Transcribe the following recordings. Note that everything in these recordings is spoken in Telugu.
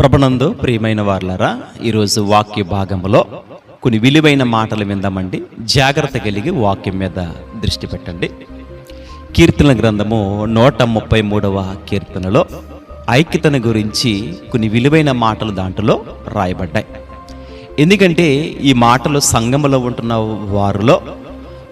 ప్రభనందు ప్రియమైన వార్లరా ఈరోజు వాక్య భాగంలో కొన్ని విలువైన మాటలు విందామండి. జాగ్రత్త కలిగి వాక్యం మీద దృష్టి పెట్టండి. కీర్తన గ్రంథము నూట ముప్పై మూడవ కీర్తనలో ఐక్యతను గురించి కొన్ని విలువైన మాటలు దాంట్లో రాయబడ్డాయి. ఎందుకంటే ఈ మాటలు సంఘములో ఉంటున్న వారిలో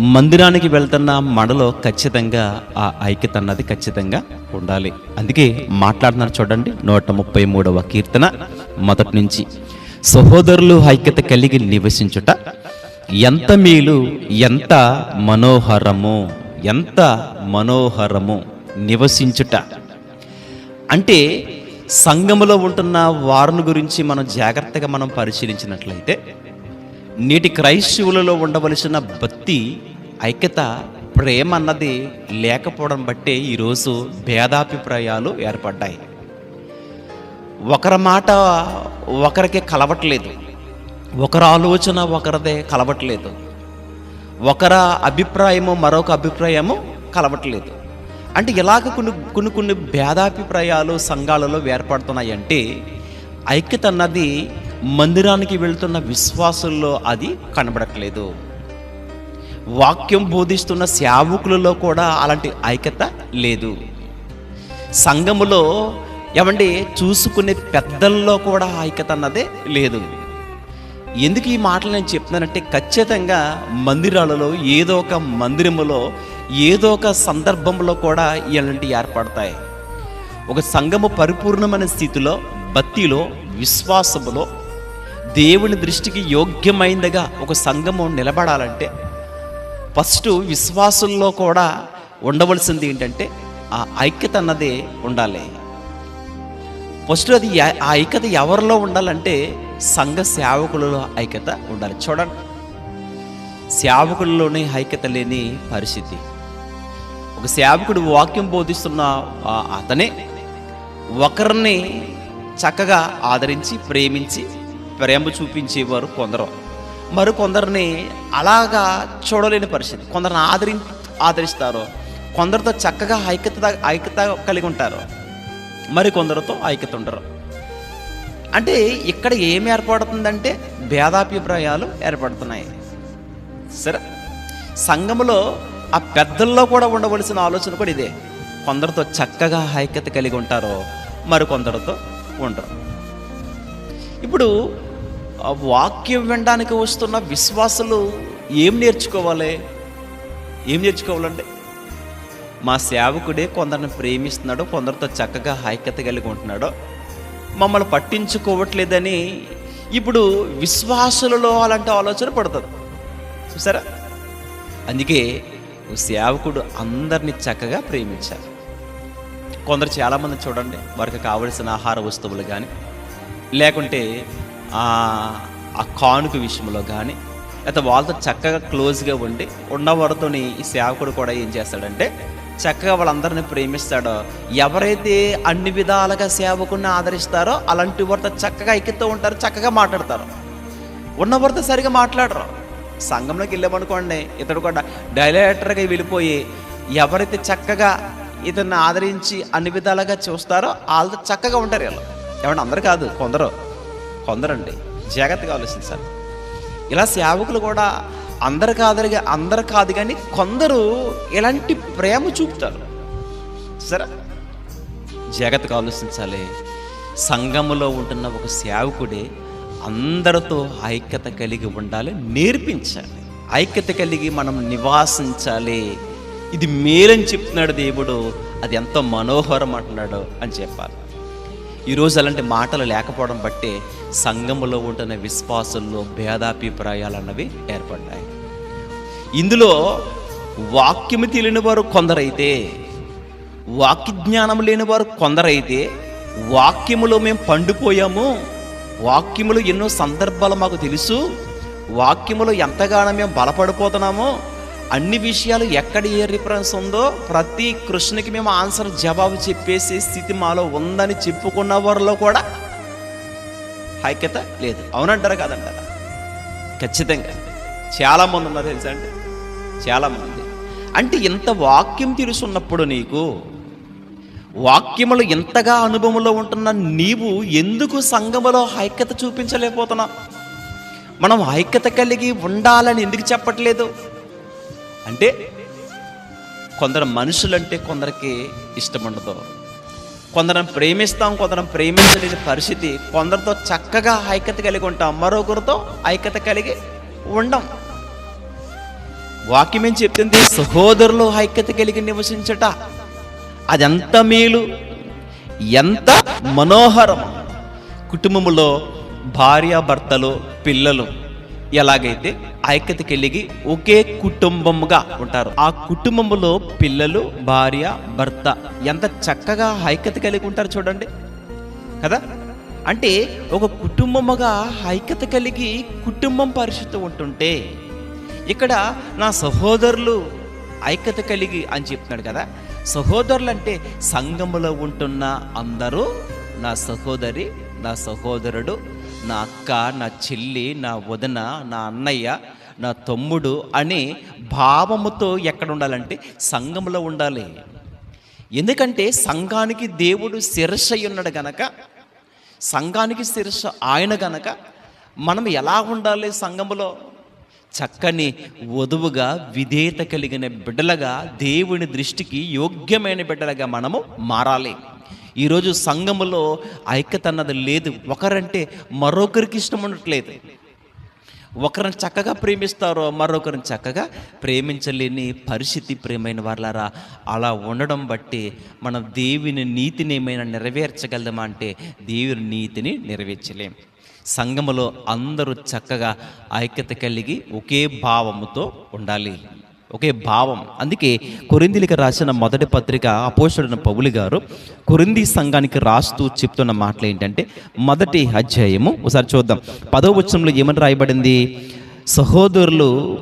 మందిరానికి వెళ్తున్న మనలో ఖచ్చితంగా ఆ ఐక్యత అన్నది ఖచ్చితంగా ఉండాలి. అందుకే మాట్లాడుతున్నారు చూడండి నూట ముప్పై మూడవ కీర్తన మొదటి నుంచి. సహోదరులు ఐక్యత కలిగి నివసించుట ఎంత మేలు ఎంత మనోహరము ఎంత మనోహరము నివసించుట. అంటే సంఘములో ఉంటున్న వారిని గురించి మనం జాగ్రత్తగా మనం పరిశీలించినట్లయితే నేటి క్రైస్తవులలో ఉండవలసిన భక్తి ఐక్యత ప్రేమ అన్నది లేకపోవడం బట్టే ఈరోజు భేదాభిప్రాయాలు ఏర్పడ్డాయి. ఒకరి మాట ఒకరికి కలవట్లేదు. ఒకరి ఆలోచన ఒకరిదే కలవట్లేదు. ఒకరి అభిప్రాయము మరొక అభిప్రాయము కలవట్లేదు. అంటే ఇలాగ కొన్ని కొన్ని కొన్ని భేదాభిప్రాయాలు సంఘాలలో ఏర్పడుతున్నాయి అంటే ఐక్యత అన్నది మందిరానికి వెళ్తున్న విశ్వాసుల్లో అది కనబడట్లేదు. వాక్యం బోధిస్తున్న సేవకులలో కూడా అలాంటి ఐక్యత లేదు. సంఘములో ఏమండి చూసుకునే పెద్దల్లో కూడా ఐక్యత అన్నదే లేదు. ఎందుకు ఈ మాటలు నేను చెప్తున్నానంటే ఖచ్చితంగా మందిరాలలో ఏదో ఒక మందిరములో ఏదో ఒక సందర్భంలో కూడా ఇలాంటివి ఏర్పడతాయి. ఒక సంఘము పరిపూర్ణమైన స్థితిలో భక్తిలో విశ్వాసములో దేవుని దృష్టికి యోగ్యమైందిగా ఒక సంఘము నిలబడాలంటే ఫస్ట్ విశ్వాసుల్లో కూడా ఉండవలసింది ఏంటంటే ఆ ఐక్యత అన్నదే ఉండాలి. ఫస్ట్ అది ఆ ఐక్యత ఎవరిలో ఉండాలంటే సంఘ సేవకులలో ఐక్యత ఉండాలి. చూడండి. సేవకుల్లోనే ఐక్యత లేని పరిస్థితి. ఒక సేవకుడు వాక్యం బోధిస్తున్న అతనే ఒకరిని చక్కగా ఆదరించి ప్రేమించి ప్రేమ చూపించేవారు కొందరు. మరి కొందరిని అలాగా చూడలేని పరిస్థితి. కొందరిని ఆదరి ఆదరిస్తారు కొందరితో చక్కగా ఐక్యత ఐక్యత కలిగి ఉంటారు మరి కొందరితో ఐక్యత ఉండరు. అంటే ఇక్కడ ఏం ఏర్పడుతుందంటే భేదాభిప్రాయాలు ఏర్పడుతున్నాయి. సరే? సంఘములో ఆ పెద్దల్లో కూడా ఉండవలసిన ఆలోచన కూడా ఇదే. కొందరితో చక్కగా ఐక్యత కలిగి ఉంటారో మరి కొందరితో ఉండరు. ఇప్పుడు వాక్యం వినడానికి వస్తున్న విశ్వాసులు ఏం నేర్చుకోవాలి? ఏం నేర్చుకోవాలండి మా సేవకుడే కొందరిని ప్రేమిస్తున్నాడు కొందరితో చక్కగా ఐక్యత కలిగి ఉంటున్నాడు మమ్మల్ని పట్టించుకోవట్లేదని ఇప్పుడు విశ్వాసులలో అలాంటి ఆలోచన పడుతుంది. చూసారా? అందుకే సేవకుడు అందరినీ చక్కగా ప్రేమించారు కొందరు చాలామంది చూడండి వారికి కావలసిన ఆహార వస్తువులు కానీ లేకుంటే ఆ కానుక విషయంలో కానీ లేకపోతే వాళ్ళతో చక్కగా క్లోజ్గా ఉండి ఉన్నవారితోని ఈ సేవకుడు కూడా ఏం చేస్తాడంటే చక్కగా వాళ్ళందరినీ ప్రేమిస్తాడో. ఎవరైతే అన్ని విధాలుగా సేవకుని ఆదరిస్తారో అలాంటి వారితో చక్కగా ఎక్కితో ఉంటారు చక్కగా మాట్లాడతారు. ఉన్నవారితో సరిగా మాట్లాడరు. సంఘంలోకి వెళ్ళామనుకోండి ఇతడు కూడా డైరెక్టర్గా వెళ్ళిపోయి ఎవరైతే చక్కగా ఇతన్ని ఆదరించి అన్ని విధాలుగా చూస్తారో వాళ్ళతో చక్కగా ఉంటారు వీళ్ళు. ఏమంటే అందరు కాదు కొందరు. కొందరండి జాగ్రత్తగా ఆలోచించాలి. ఇలా సేవకులు కూడా అందరు కాదు అందరు కాదు కానీ కొందరు ఇలాంటి ప్రేమ చూపుతారు. సరే జాగ్రత్తగా ఆలోచించాలి. సంఘములో ఉంటున్న ఒక సేవకుడే అందరితో ఐక్యత కలిగి ఉండాలి నేర్పించాలి. ఐక్యత కలిగి మనం నివాసించాలి. ఇది మేలని చెప్తున్నాడు దేవుడు అది ఎంతో మనోహరం అంటున్నాడు అని చెప్పాలి. ఈరోజు అలాంటి మాటలు లేకపోవడం బట్టే సంఘములో ఉంటున్న విశ్వాసంలో భేదాభిప్రాయాలు అన్నవి ఏర్పడ్డాయి. ఇందులో వాక్యము తెలియని వారు కొందరైతే వాక్య జ్ఞానం లేని వారు కొందరైతే వాక్యములో మేము పండిపోయాము వాక్యములు ఎన్నో సందర్భాలు మాకు తెలుసు వాక్యములో ఎంతగానో మేము బలపడిపోతున్నామో అన్ని విషయాలు ఎక్కడ ఏ రిఫరెన్స్ ఉందో ప్రతి కృష్ణకి మేము ఆన్సర్ జవాబు చెప్పేసే స్థితి మాలో ఉందని చెప్పుకున్న వారిలో కూడా ఐక్యత లేదు. అవునంటారా కాదంటారా? ఖచ్చితంగా. చాలామంది ఉన్నారు తెలుసా అండి? చాలామంది అంటే ఇంత వాక్యం తెలుసున్నప్పుడు నీకు వాక్యములు ఎంతగా అనుభవంలో ఉంటున్న నీవు ఎందుకు సంఘములో ఐక్యత చూపించలేకపోతున్నావు? మనం ఐక్యత కలిగి ఉండాలని ఎందుకు చెప్పట్లేదు? అంటే కొందరు మనుషులంటే కొందరికి ఇష్టం ఉండదు కొందరం ప్రేమిస్తాం కొందరం ప్రేమించలేని పరిస్థితి. కొందరితో చక్కగా ఐక్యత కలిగి ఉంటాం. మరొకరితో ఐక్యత కలిగి ఉండం. వాక్యం ఏం చెప్తుంది? సహోదరులు ఐక్యత కలిగి నివసించట. అది ఎంత మేలు ఎంత మనోహరం. కుటుంబములో భార్యాభర్తలు పిల్లలు ఎలాగైతే ఐక్యత కలిగి ఒకే కుటుంబముగా ఉంటారు. ఆ కుటుంబంలో పిల్లలు భార్య భర్త ఎంత చక్కగా ఐక్యత కలిగి ఉంటారు చూడండి. కదా? అంటే ఒక కుటుంబముగా ఐక్యత కలిగి కుటుంబం పరిస్థితి ఉంటుంటే ఇక్కడ నా సహోదరులు ఐక్యత కలిగి అని చెప్తున్నాడు కదా. సహోదరులు అంటే సంఘములో ఉంటున్న అందరూ నా సహోదరి నా సహోదరుడు నా అక్క నా చెల్లి నా వదిన నా అన్నయ్య నా తమ్ముడు అనే భావముతో ఎక్కడ ఉండాలంటే సంఘములో ఉండాలి. ఎందుకంటే సంఘానికి దేవుడు శిరస ఉన్నాడు గనక సంఘానికి శిరస ఆయన గనక మనం ఎలా ఉండాలి సంఘములో? చక్కని వధువుగా విధేయత కలిగిన బిడ్డలుగా దేవుని దృష్టికి యోగ్యమైన బిడ్డలుగా మనము మారాలి. ఈరోజు సంఘములో ఐక్యత అన్నది లేదు. ఒకరంటే మరొకరికి ఇష్టం ఉండట్లేదు. ఒకరిని చక్కగా ప్రేమిస్తారో మరొకరిని చక్కగా ప్రేమించలేని పరిస్థితి ప్రేమైన వాళ్ళారా అలా ఉండడం బట్టి మనం దేవుని నీతిని ఏమైనా నెరవేర్చగలమా అంటే దేవుని నీతిని నెరవేర్చలేం. సంఘములో అందరూ చక్కగా ఐక్యత కలిగి ఒకే భావముతో ఉండాలి. ఒకే భావం. అందుకే కొరిందిలికి రాసిన మొదటి పత్రిక అపోషుడైన పౌలి గారు కొరింది సంఘానికి రాస్తూ చెప్తున్న మాటలు ఏంటంటే మొదటి అధ్యాయము ఒకసారి చూద్దాం. పదవ వచనంలో ఏమని రాయబడింది? సహోదరులు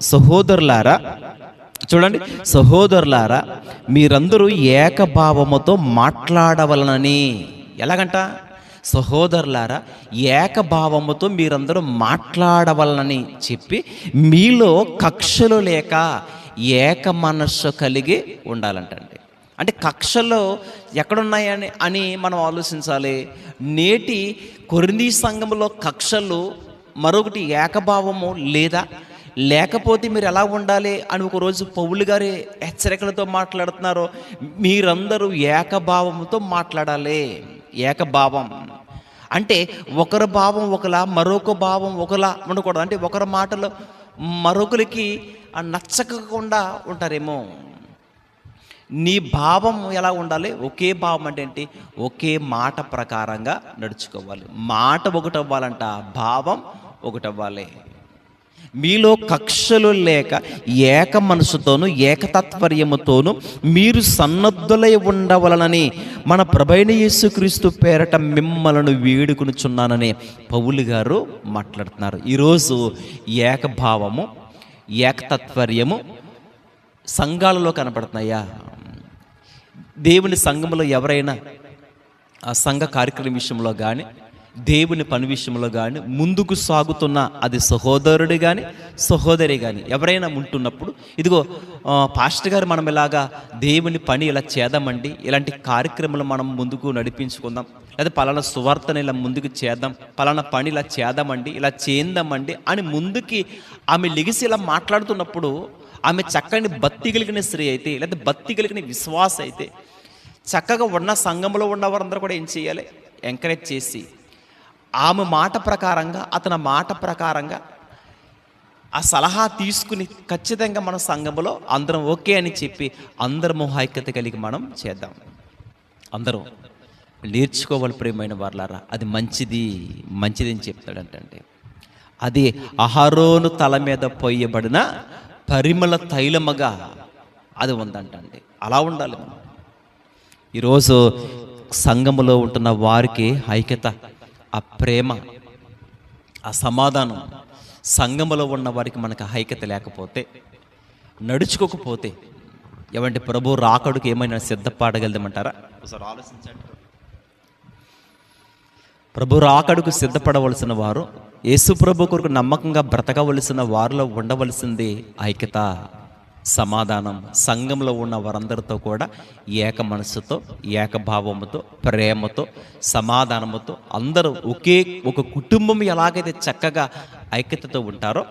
సహోదరులారా చూడండి. సహోదరులారా మీరందరూ ఏకభావముతో మాట్లాడవలనని. ఎలాగంట? సహోదరులారా ఏకభావముతో మీరందరూ మాట్లాడవలనని చెప్పి మీలో కక్షలు లేక ఏక మనస్సు కలిగి ఉండాలంటండి. అంటే కక్షలు ఎక్కడున్నాయని అని మనం ఆలోచించాలి. నేటి కొరింది సంఘంలో కక్షలు మరొకటి ఏకభావము లేదా లేకపోతే మీరు ఎలా ఉండాలి అని ఒక రోజు పౌలు గారి హెచ్చరికలతో మాట్లాడుతున్నారు మీరందరూ ఏకభావంతో మాట్లాడాలి. ఏకభావం. అంటే ఒకరి భావం ఒకలా మరొక భావం ఒకలా ఉండకూడదు. అంటే ఒకరి మాటలు మరొకరికి నచ్చకుండా ఉంటారేమో. నీ భావం ఎలా ఉండాలి? ఒకే భావం అంటే ఏంటి? ఒకే మాట ప్రకారంగా నడుచుకోవాలి. మాట ఒకటి అవ్వాలంట భావం ఒకటి అవ్వాలి మీలో కక్షలు లేక ఏక మనసుతోనూ ఏకతత్పర్యముతోను మీరు సన్నద్ధులై ఉండవలనని మన ప్రభైన యేసుక్రీస్తు పేరట మిమ్మలను వేడుకునిచున్నానని పౌలు గారు మాట్లాడుతున్నారు. ఈరోజు ఏకభావము ఏకతత్పర్యము సంఘాలలో కనపడుతున్నాయా? దేవుని సంఘంలో ఎవరైనా ఆ సంఘ కార్యక్రమం విషయంలో కానీ దేవుని పని విషయంలో కానీ ముందుకు సాగుతున్న అది సహోదరుడు కానీ సహోదరి కానీ ఎవరైనా ఉంటున్నప్పుడు ఇదిగో పాస్టర్ గారు మనం ఇలాగా దేవుని పని ఇలా చేద్దామండి ఇలాంటి కార్యక్రమాలు మనం ముందుకు నడిపించుకుందాం లేదా పలానా సువార్తను ఇలా ముందుకు చేద్దాం పలానా పని ఇలా చేద్దామండి ఇలా చేద్దామండి అని ముందుకి ఆమె లెగిసి ఇలా మాట్లాడుతున్నప్పుడు ఆమె చక్కని భక్తి కలిగిన స్త్రీ అయితే లేదా భక్తి కలిగిన విశ్వాస అయితే చక్కగా ఉన్న సంఘంలో ఉన్న వారందరూ కూడా ఏం చేయాలి? ఎంకరేజ్ చేసి ఆమె మాట ప్రకారంగా అతని మాట ప్రకారంగా ఆ సలహా తీసుకుని ఖచ్చితంగా మన సంఘంలో అందరం ఓకే అని చెప్పి అందరము ఐక్యత కలిగి మనం చేద్దాం. అందరం నేర్చుకోవాలి ప్రేమైన వర్లారా అది మంచిది మంచిది అని చెప్తాడంటే అది అహరోను తల మీద పొయ్యబడిన పరిమళ తైలమగా అది ఉందంటండి. అలా ఉండాలి మనం. ఈరోజు సంఘములో ఉంటున్న వారికి ఐక్యత ఆ ప్రేమ ఆ సమాధానం సంఘములో ఉన్న వారికి మనకు ఐక్యత లేకపోతే నడుచుకోకపోతే ఏమంటే ప్రభు రాకడుకు ఏమైనా సిద్ధపడగలదమంటారా? ఒకసారి ఆలోచించండి. ప్రభు రాకడుకు సిద్ధపడవలసిన వారు యేసు ప్రభు కొరకు నమ్మకంగా బ్రతకవలసిన వారిలో ఉండవలసింది ఐక్యత. సమాధానం సంఘంలో ఉన్న వారందరితో కూడా ఏక మనసుతో ఏకభావముతో ప్రేమతో సమాధానముతో అందరూ ఒకే ఒక కుటుంబం ఎలాగైతే చక్కగా ఐక్యతతో ఉంటారో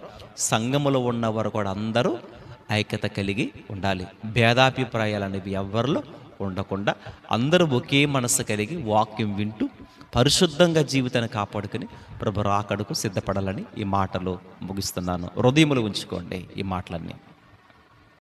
సంఘములో ఉన్నవారు కూడా అందరూ ఐక్యత కలిగి ఉండాలి. భేదాభిప్రాయాలు అనేవి ఎవరిలో ఉండకుండా అందరూ ఒకే మనసు కలిగి వాక్యం వింటూ పరిశుద్ధంగా జీవితాన్ని కాపాడుకుని ప్రభు రాకడకు సిద్ధపడాలని ఈ మాటలు ముగిస్తున్నాను. హృదయములు ఉంచుకోండి ఈ మాటలన్నీ.